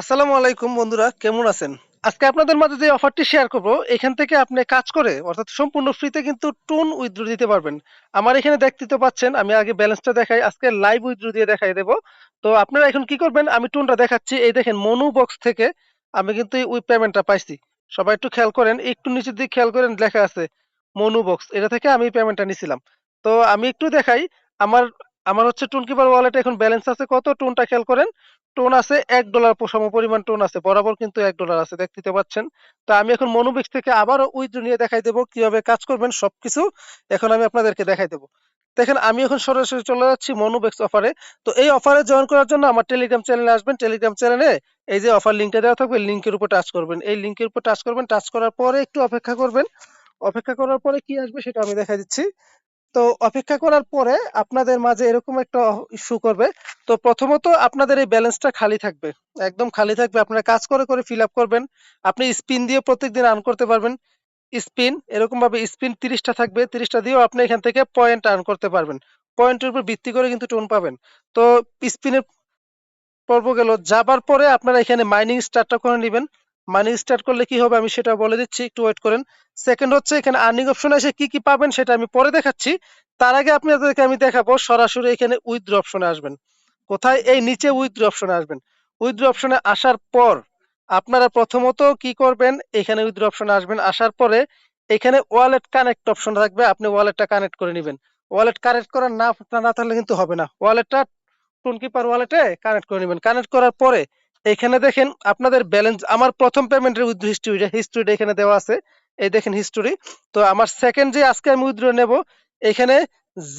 আসসালামু আলাইকুম বন্ধুরা, কেমন আছেন? আজকে আপনাদের মাঝে যে অফারটি শেয়ার করব, এখান থেকে আপনি কাজ করে, অর্থাৎ সম্পূর্ণ ফ্রিতে কিন্তু টুন উইথড্র দিতে পারবেন। আমার এখানে দেখতে তো পাচ্ছেন, আমি আগে ব্যালেন্সটা দেখাই, আজকে লাইভ উইথড্র দিয়ে দেখাই দেব। তো আপনারা এখন কি করবেন, আমি টুনটা দেখাচ্ছি, এই দেখেন মনু বক্স থেকে আমি কিন্তু এই পেমেন্টটা পাইছি। সবাই একটু খেয়াল করেন, একটু নিচের দিকে খেয়াল করেন, লেখা আছে মনু বক্স এটা থেকে আমি পেমেন্টটা নিছিলাম। তো আমি একটু দেখাই, আমার আমার হচ্ছে টুন কিপার ওয়ালেটে এখন ব্যালেন্স আছে কত? টুনটা খেয়াল করেন, টোন আছে এক ডলার সম পরিমাণ টোন আছে, বরাবর কিন্তু এক ডলার আছে, দেখতে পাচ্ছেন? তো আমি এখন মনোবিক্স থেকে আবারও উইথড্র নিয়ে দেখাই দেবো, কীভাবে কাজ করবেন সবকিছু এখন আমি আপনাদেরকে দেখাই দেবো। দেখেন, আমি এখন সরাসরি চলে যাচ্ছি মনোবেক্স অফারে তো এই অফারে জয়েন করার জন্য আমার টেলিগ্রাম চ্যানেলে আসবেন। টেলিগ্রাম চ্যানেলে এই যে অফার লিঙ্কটা দেওয়া থাকবে লিঙ্কের উপর টাচ করবেন। এই লিঙ্কের উপর টাচ করবেন টাচ করার পরে একটু অপেক্ষা করবেন। অপেক্ষা করার পরে কি আসবে সেটা আমি দেখাই দিচ্ছি। তো অপেক্ষা করার পরে আপনাদের মাঝে এরকম একটা ইস্যু করবে। তো প্রথমত আপনাদের এই ব্যালেন্সটা খালি থাকবে। একদম খালি থাকবে। আপনারা কাজ করে করে ফিল করবেন। আপনি স্পিন দিয়ে প্রত্যেকদিন আর্ন করতে পারবেন। স্পিন এরকম ভাবে স্পিন তিরিশটা থাকবে। তিরিশটা দিয়েও আপনি এখান থেকে পয়েন্ট আর্ন করতে পারবেন। পয়েন্টের উপর ভিত্তি করে কিন্তু টোন পাবেন। তো স্পিনের পর্ব গেল। যাবার পরে আপনারা এখানে মাইনিং স্টার্টটা করে নেবেন। মাইনিং স্টার্ট করলে কি হবে? আমি সেটা বলে দিচ্ছি, একটু ওয়েট করেন। সেকেন্ড হচ্ছে, এখানে আর্নিং অপশন এসে কি কি পাবেন সেটা আমি পরে দেখাচ্ছি। তার আগে আপনাদেরকে আমি দেখাবো, সরাসরি এখানে উইথড্র অপশনে আসবেন। কোথায়? এই নিচে উইথড্র অপশনে আসবেন। উইথড্র অপশনে আসার পর আপনারা প্রথমত কি করবেন? এখানে উইথড্র অপশনে আসবেন, আসার পরে এখানে ওয়ালেট কানেক্ট অপশন থাকবে, আপনি ওয়ালেটটা কানেক্ট করে নেবেন। ওয়ালেট কানেক্ট করার না না থাকলে কিন্তু হবে না। ওয়ালেটটা টোনকিপার ওয়ালেটে কানেক্ট করে নেবেন। কানেক্ট করার পরে এখানে দেখেন আপনাদের ব্যালেন্স আমার প্রথম পেমেন্টের উইথড্র হিস্ট্রি হিস্ট্রিটা এখানে দেওয়া আছে। এই দেখেন হিস্টোরি তো আমার সেকেন্ড যে আজকে আমি উইথড্র নেব, এখানে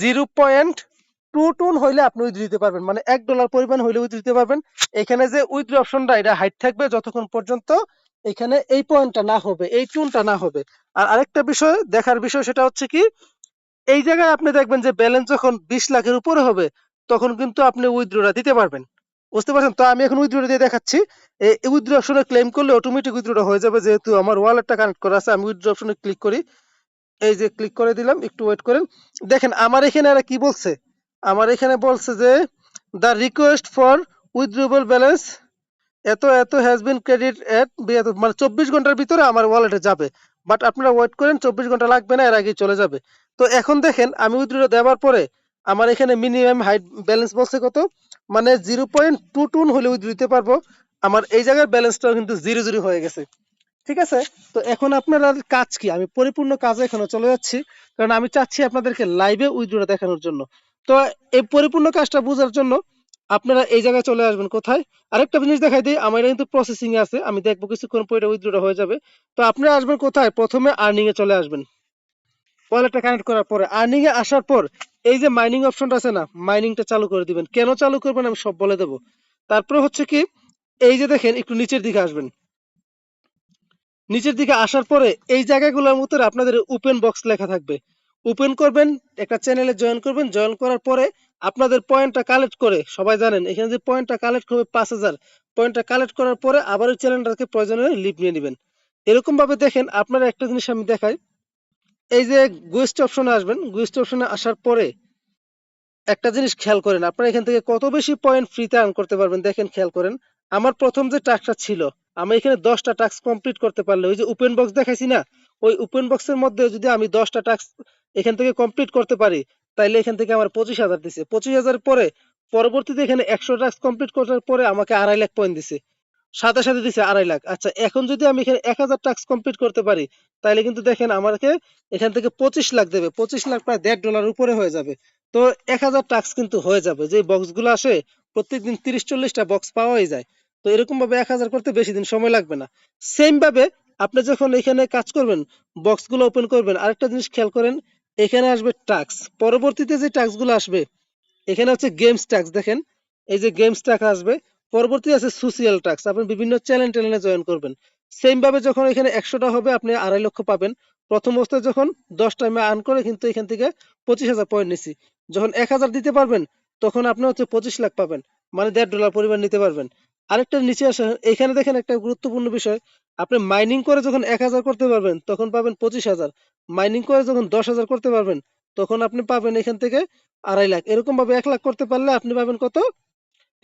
জিরো পয়েন্ট টু টুন হইলে আপনি উইথড্র দিতে পারবেন। মানে এক ডলার পরিমাণ হইলে উইথড্র দিতে পারবেন। এখানে যে উইথড্র অপশনটা এটা হাইট থাকবে যতক্ষণ পর্যন্ত এখানে এই পয়েন্টটা না হবে, এই টুনটা না হবে। আর আরেকটা বিষয়, দেখার বিষয় সেটা হচ্ছে কি, এই জায়গায় আপনি দেখবেন যে ব্যালেন্স যখন বিশ লাখের উপরে হবে, তখন কিন্তু আপনি উইথড্রটা দিতে পারবেন। বুঝতে পারছেন? তো আমি এখন উইথড্র দিয়ে দেখাচ্ছি। এই উইথড্র অপশনে ক্লেম করলে অটোমেটিক উইথড্রটা হয়ে যাবে যেহেতু আমার ওয়ালেটটা কানেক্ট করা আছে। আমি উইথড্র অপশনে ক্লিক করি। এই যে ক্লিক করে দিলাম, একটু ওয়েট করেন। দেখেন, আমার এখানে আর কি বলছে? আমার এখানে বলছে যে the request for withdrawable balance এত এত হ্যাজ বিন ক্রেডিট এট মানে চব্বিশ ঘণ্টার ভিতরে আমার ওয়ালেটে যাবে। বাট আপনারা ওয়েট করেন, চব্বিশ ঘণ্টা লাগবে না, এর আগেই চলে যাবে। তো এখন দেখেন, আমি উইথড্র দেওয়ার পরে, আমার এখানে মিনিমাম হাইট ব্যালেন্স বলছে কত? মানে জিরো পয়েন্ট টু টুন হলে দিতে পারব। আমার এই জায়গার ব্যালেন্সটাও কিন্তু জিরো জিরো হয়ে গেছে। ঠিক আছে? তো এখন আপনারা কাজ কি? আমি পরিপূর্ণ কাজে এখানে চলে যাচ্ছি। কারণ আমি চাচ্ছি আপনাদেরকে লাইভে উইথড্রটা দেখানোর জন্য। তো এই পরিপূর্ণ কাজটা বোঝার জন্য আপনারা এই জায়গায় চলে আসবেন কোথায়? আরেকটা জিনিস দেখাই দিই, আমার এটা কিন্তু প্রসেসিং আছে। আমি দেখব কিছুক্ষণ পরে উইথড্রটা হয়ে যাবে। তো আপনারা আসবেন কোথায়? প্রথমে আর্নিং এ চলে আসবেন। ওয়ালেটটা কানেক্ট করার পরে। আর্নিং এ আসার পর, এই যে মাইনিং অপশনটা আছে না মাইনিংটা চালু করে দিবেন। কেন চালু করবেন আমি সব বলে দেবো। তারপরে হচ্ছে কি, এই যে দেখেন, একটু নিচের দিকে আসবেন। নিচের দিকে আসার পরে এই জায়গাগুলোর মধ্যে আপনাদের ওপেন বক্স লেখা থাকবে। ওপেন করবেন, একটা চ্যানেলে জয়েন করবেন। জয়েন করার পরে আপনাদের পয়েন্টটা কালেক্ট করে, সবাই জানেন, এখানে যে পয়েন্টটা কালেক্ট হবে পাঁচ হাজার। পয়েন্টটা কালেক্ট করার পরে আবার ওই চ্যানেলটাকে প্রয়োজনে লিভ নিয়ে নেবেন। এরকম ভাবে দেখেন, আপনারা একটা জিনিস আমি দেখাই। এই যে গুইস্ট অপশনে আসবেন গুইস্ট অপশনে আসার পরে একটা জিনিস খেয়াল করেন, আপনারা এখান থেকে কত বেশি পয়েন্ট ফ্রিতে আর্ন করতে পারবেন দেখেন, খেয়াল করেন। আমার প্রথম যে টাস্কটা ছিল, আমি এখানে দশটা টাস্ক কমপ্লিট করতে পারলে, ওই যে ওপেন বক্স দেখাইছি না, ওই ওপেন বক্সের মধ্যে যদি আমি দশটা টাস্ক এখান থেকে কমপ্লিট করতে পারি, তাইলে এখান থেকে আমার পঁচিশ হাজার দিছে। পঁচিশ হাজার পরে, পরবর্তীতে এখানে একশো টাস্ক কমপ্লিট করার পরে আমাকে আড়াই লাখ পয়েন্ট দিছে। সাথে সাথে দিছে আড়াই লাখ। আচ্ছা এখন যদি আমি এখানে এক হাজার টাস্ক কমপ্লিট করতে পারি তাহলে কিন্তু দেখেন আমাকে এখান থেকে পঁচিশ লাখ দেবে। পঁচিশ লাখ প্রায় দেড় ডলার উপরে হয়ে যাবে। তো এক হাজার টাস্ক কিন্তু হয়ে যাবে। যে বক্সগুলো আসে, প্রত্যেকদিন তিরিশ চল্লিশটা বক্স পাওয়াই যায়। তো এরকম ভাবে এক হাজার করতে বেশি দিন সময় লাগবে না। সেম ভাবে আপনি যখন এখানে কাজ করবেন বক্সগুলো ওপেন করবেন, আরেকটা জিনিস খেয়াল করেন, এখানে আসবে টাক্স পরবর্তীতে যে টাক্সগুলো আসবে, এখানে হচ্ছে গেমস ট্যাক্স দেখেন। এই যে গেমস ট্যাক্স আসবে পরবর্তী আছে সোশিয়াল ট্যাক্স আপনি বিভিন্ন চ্যানেল ট্যানেলে জয়েন করবেন। সেম ভাবে যখন এখানে একশোটা হবে, আপনি আড়াই লক্ষ পাবেন। প্রথম অবস্থায় যখন দশ টাইমে আর্ন করে কিন্তু এখান থেকে পঁচিশ হাজার পয়েন্ট নিছি। যখন এক হাজার দিতে পারবেন, তখন আপনি হচ্ছে পঁচিশ লাখ পাবেন। মানে দেড় ডলার পরিমাণ নিতে পারবেন। আরেকটা নিচে আসে, এখানে দেখেন একটা গুরুত্বপূর্ণ বিষয়। আপনি মাইনিং করে যখন এক হাজার করতে পারবেন, তখন পাবেন পঁচিশ হাজার। মাইনিং করে যখন দশ হাজার করতে পারবেন, তখন আপনি পাবেন এখান থেকে আড়াই লাখ। এরকম ভাবে এক লাখ করতে পারলে আপনি পাবেন কত?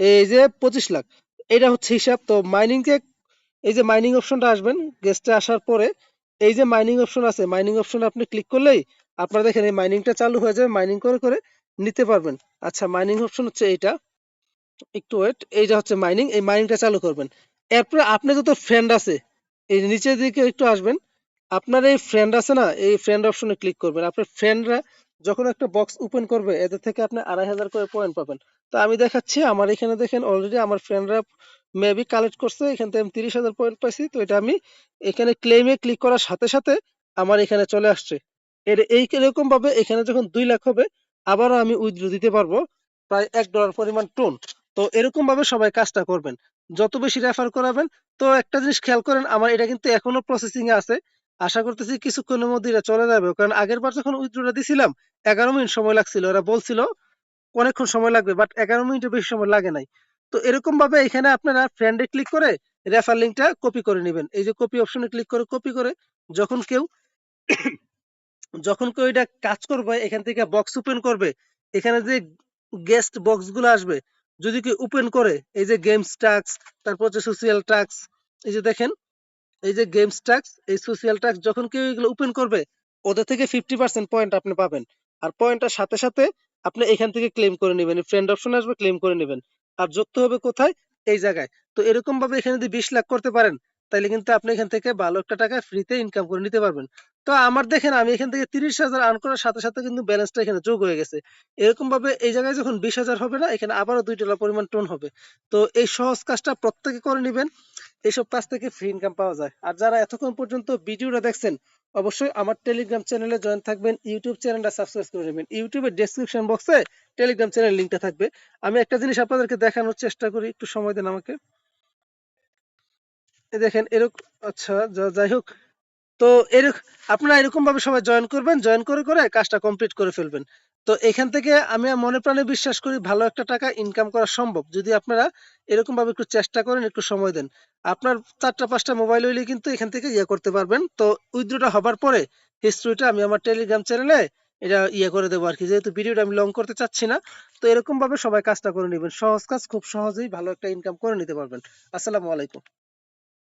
এই যে পঁচিশ লাখ, এটা হচ্ছে হিসাব। তো মাইনিং কে, এই যে মাইনিং অপশনটা আসবেন গেস্টে আসার পরে, এই যে মাইনিং অপশন আছে মাইনিং অপশনে আপনি ক্লিক করলেই আপনারা দেখেন এই মাইনিংটা চালু হয়ে যাবে মাইনিং করে করে নিতে পারবেন। আচ্ছা মাইনিং অপশন হচ্ছে এইটা। একটু ওয়েট এইটা হচ্ছে মাইনিং এই মাইনিংটা চালু করবেন। এরপরে আপনি যত ফ্রেন্ড আছে, এই নিচের দিকে একটু আসবেন। আপনার এই ফ্রেন্ড আছে না, এই ফ্রেন্ড অপশনে ক্লিক করবেন। আপনার ফ্রেন্ডরা যখন একটা বক্স ওপেন করবে, এদের থেকে আপনি আড়াই হাজার করে পয়েন্ট পাবেন। তো আমি দেখাচ্ছি, আমার এখানে দেখেন অলরেডি আমার ফ্রেন্ডরা মেবি কালেক্ট করছে, এখান থেকে আমি তিরিশ হাজার পয়েন্ট পাইছি, তো এটা আমি এখানে ক্লেমে ক্লিক করার সাথে সাথে আমার এখানে চলে আসছে। এটা এই এরকম ভাবে এখানে যখন দুই লাখ হবে, আবারও আমি উইথড্র দিতে পারব, প্রায় এক ডলার পরিমাণ টোন তো এরকম ভাবে সবাই কাজটা করবেন। যত বেশি রেফার করাবেন, তো একটা জিনিস খেয়াল করেন, আমার এটা কিন্তু এখনও প্রসেসিং এ আছে। আশা করতেছি কিছুক্ষণের মধ্যে এটা চলে যাবে, কারণ আগের বার যখন উইথড্রটা দিছিলাম, এগারো মিনিট সময় লাগছিল, ওরা বলছিল অনেকক্ষণ সময় লাগবে বাট এগারো মিনিটের বেশি সময় লাগে নাই। তো এরকম ভাবে এখানে আপনারা ফ্রেন্ডে ক্লিক করে রেফার লিঙ্কটা কপি করে নেবেন। এই যে কপি অপশনে ক্লিক করে কপি করে যখন কেউ যখন কেউ এটা কাজ করবে, এখান থেকে বক্স ওপেন করবে, এখানে যে গেস্ট বক্সগুলো আসবে, যদি কেউ ওপেন করে, এই যে গেমস টাক্স তারপর হচ্ছে সোশিয়াল টাক্স এই যে দেখেন এই যে গেমস ট্যাক্স এই সোশিয়াল ট্যাক্স যখন কেউ এগুলো ওপেন করবে, ওদের থেকে ফিফটি পার্সেন্ট পয়েন্ট আপনি পাবেন। আর পয়েন্টটার সাথে সাথে আপনি এখান থেকে ক্লেম করে নেবেন ফ্রেন্ড অপশন আসবে ক্লেম করে নেবেন। আর যুক্ত হবে কোথায়? এই জায়গায়। তো এরকম ভাবে এখানে যদি বিশ লাখ করতে পারেন, তাহলে কিন্তু আপনি এখান থেকে ভালো একটা টাকা ফ্রিতে ইনকাম করে নিতে পারবেন। তো আমার দেখেন, আমি এখান থেকে তিরিশ হাজার আর্ন করার সাথে সাথে কিন্তু ব্যালেন্সটা এখানে যোগ হয়ে গেছে। এরকম ভাবে এই জায়গায় যখন বিশ হাজার হবে না, এখানে আবারও দুই ডলার পরিমাণ টোন হবে। তো এই সহজ কাজটা প্রত্যেকে করে নেবেন। এইসব কাজ থেকে ফ্রি ইনকাম পাওয়া যায়। আর যারা এতক্ষণ পর্যন্ত ভিডিওটা দেখছেন, অবশ্যই আমার টেলিগ্রাম চ্যানেলে জয়েন থাকবেন ইউটিউব চ্যানেলটা সাবস্ক্রাইব করে নেবেন। ইউটিউবের ডেসক্রিপশন বক্সে টেলিগ্রাম চ্যানেল লিংকটা থাকবে। আমি একটা জিনিস আপনাদেরকে দেখানোর চেষ্টা করি, একটু সময় দেন আমাকে। দেখেন এরকম আচ্ছা যাই হোক। তো এরকম আপনারা এরকম ভাবে সবাই জয়েন করবেন জয়েন করে করে কাজটা কমপ্লিট করে ফেলবেন। তো এখান থেকে আমি মনে প্রাণে বিশ্বাস করি ভালো একটা টাকা ইনকাম করা সম্ভব। যদি আপনারা এরকম ভাবে একটু চেষ্টা করেন, একটু সময় দেন। আপনার চারটা, পাঁচটা মোবাইল হইলে কিন্তু এখান থেকে ইয়ে করতে পারবেন। তো উইথড্রটা হবার পরে হিস্ট্রিটা আমি আমার টেলিগ্রাম চ্যানেলে এটা ইয়ে করে দেবো আর কি যেহেতু ভিডিওটা আমি লং করতে চাচ্ছি না, তো এরকম ভাবে সবাই কাজটা করে নেবেন। সহজ কাজ, খুব সহজেই ভালো একটা ইনকাম করে নিতে পারবেন। আসসালামু আলাইকুম।